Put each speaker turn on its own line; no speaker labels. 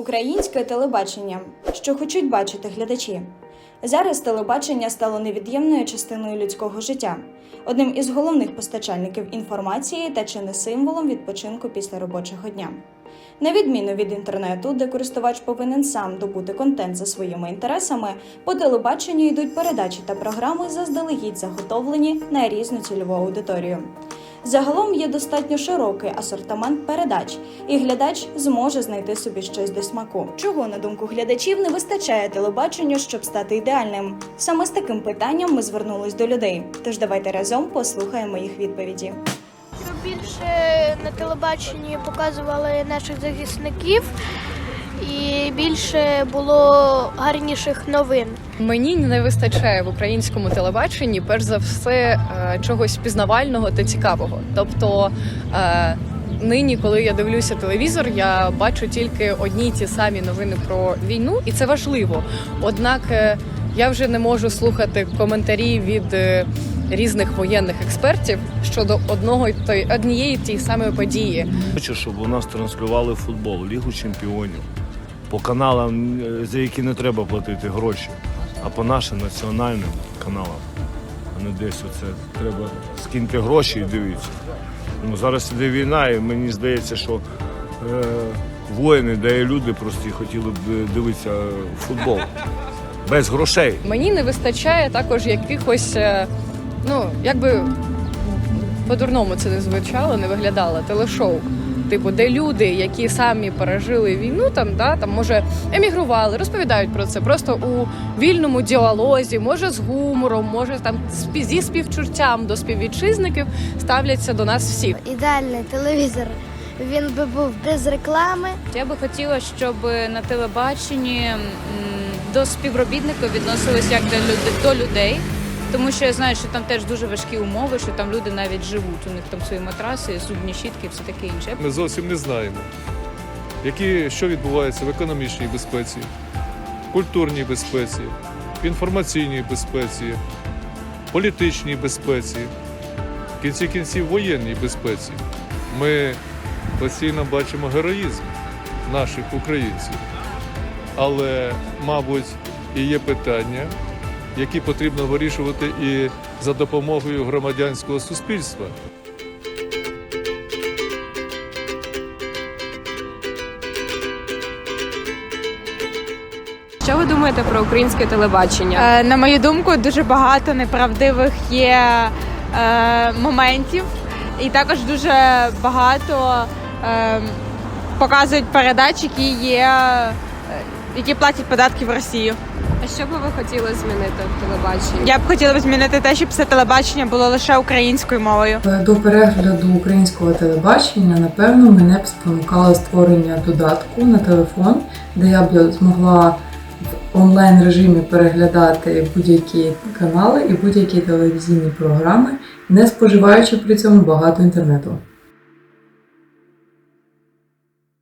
Українське телебачення, що хочуть бачити глядачі. Зараз телебачення стало невід'ємною частиною людського життя, одним із головних постачальників інформації та чи не символом відпочинку після робочого дня. На відміну від інтернету, де користувач повинен сам добути контент за своїми інтересами, по телебаченню йдуть передачі та програми заздалегідь заготовлені на різну цільову аудиторію. Загалом є достатньо широкий асортимент передач, і глядач зможе знайти собі щось до смаку. Чого, на думку глядачів, не вистачає телебаченню, щоб стати ідеальним? Саме з таким питанням ми звернулись до людей. Тож давайте разом послухаємо їх відповіді.
Більше на телебаченні показували наших захисників і більше було гарніших новин.
Мені не вистачає в українському телебаченні перш за все е, чогось пізнавального та цікавого. Тобто е, нині, коли я дивлюся телевізор, я бачу тільки одні й ті самі новини про війну, і це важливо. Однак е, я вже не можу слухати коментарі від різних воєнних експертів щодо одного й той однієї тієї самої події.
Хочу, щоб у нас транслювали футбол, Лігу чемпіонів по каналам, е, за які не треба платити гроші, а по нашим національним каналам. А не десь оце треба скиньте гроші і дивіться. Ну, зараз іде війна, і мені здається, що е, воїни, де є люди прості хотіли б е, дивитися футбол без грошей.
Мені не вистачає також якихось, е, ну якби по-дурному це не звучало, не виглядало телешоу. Типу, де люди, які самі пережили війну, там да там може емігрували, розповідають про це просто у вільному діалозі, може з гумором, може там спі- зі співчуттям до співвітчизників ставляться до нас всіх.
Ідеальний телевізор. Він би був без реклами.
Я би хотіла, щоб на телебаченні до співробітників відносились як до людей, тому що я знаю, що там теж дуже важкі умови, що там люди навіть живуть. У них там свої матраси, зубні щітки, все таке інше.
Ми зовсім не знаємо, які, що відбувається в економічній безпеці, культурній безпеці, інформаційній безпеці, політичній безпеці, в кінці кінців воєнній безпеці. Ми постійно бачимо героїзм наших українців. Але, мабуть, і є питання, які потрібно вирішувати і за допомогою громадянського суспільства.
Що ви думаєте про українське телебачення?
Е, На мою думку, дуже багато неправдивих є е, моментів, і також дуже багато е, показують передач, які є, е, які платять податки в Росію.
А що би ви хотіли змінити в телебаченні?
Я б хотіла б змінити те, щоб це телебачення було лише українською мовою.
До перегляду українського телебачення, напевно, мене б спонукало створення додатку на телефон, де я б змогла в онлайн режимі переглядати будь-які канали і будь-які телевізійні програми, не споживаючи при цьому багато інтернету.